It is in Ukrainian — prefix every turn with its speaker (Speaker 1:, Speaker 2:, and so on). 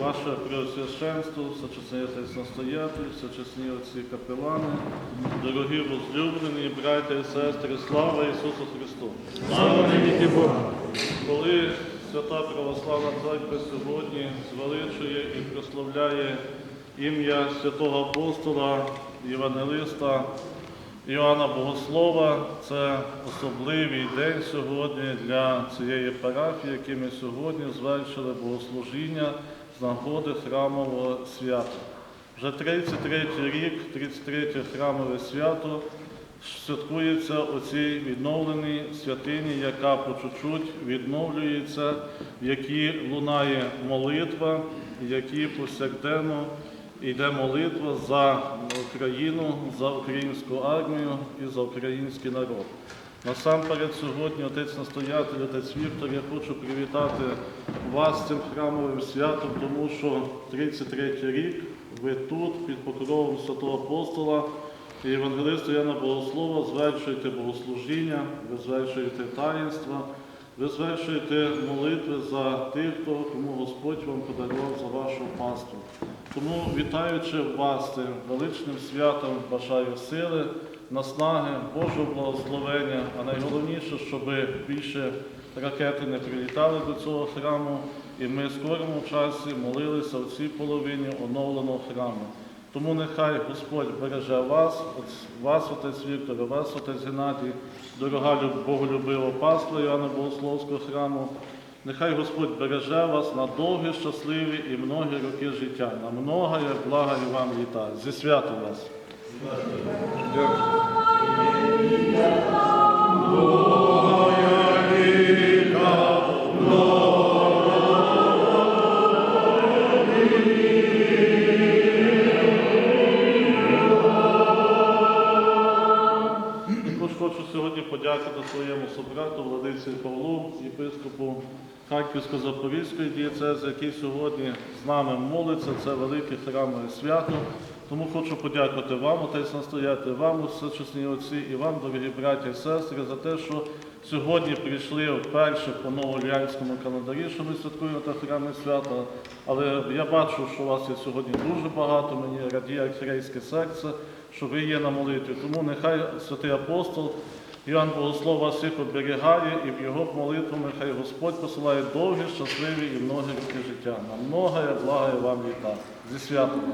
Speaker 1: Ваше Преосвященство, всечесні отець настоятель, всечесні отці капелани, дорогі возлюблені, браття і сестри, слава Ісусу Христу!
Speaker 2: Слава навіки Богу!
Speaker 1: Коли Свята Православна Церква сьогодні звеличує і прославляє ім'я святого апостола, євангелиста Іоанна Богослова, це особливий день сьогодні для цієї парафії, який ми сьогодні звершили богослужіння з нагоди храмового свята. Вже 33 рік, 33 храмове свято святкується у цій відновленій святині, яка по чуть-чуть відновлюється, в якій лунає молитва, в якій повсякденно йде молитва за Україну, за українську армію і за український народ. Насамперед сьогодні отець настоятель, отець Віктор, я хочу привітати вас цим храмовим святом, тому що 33 й рік ви тут, під покровом святого апостола і євангелиста Яна Богослова, звершуєте богослужіння, ви звершуєте таїнства, ви звершуєте молитви за тих, кому Господь вам подарував за вашу паству. Тому, вітаючи вас цим величним святом, бажаю сили, наснаги, Божого благословення, а найголовніше, щоб більше ракети не прилітали до цього храму, і ми в скорому часі молилися в цій половині оновленого храму. Тому нехай Господь береже вас, вас, отець Віктор, вас, отець Геннадій, дорога люб- боголюбива паства Іоанна Богословського храму. Нехай Господь береже вас на довгі, щасливі і многі роки життя, на многое благо і вам літа. Зі святом вас! Також сьогодні подякувати своєму собрату Владиці Павлу, єпископу Харківсько-Запорізької дієцези, який сьогодні з нами молиться. Це велике храмове свято. Тому хочу подякувати вам, отець настояти, вам, всечесні отці, і вам, дорогі браті і сестри, за те, що сьогодні прийшли вперше по новоліанському календарі, що ми святкуємо те храмне свято. Але я бачу, що у вас є сьогодні дуже багато. Мені радіє архірейське серце, що ви є на молитві. Тому нехай святий апостол Іоанн Богослов вас всіх оберігає, і в його молитву хай Господь посилає довгі, щасливі і многі життя. На многое благає вам літа. Зі святом!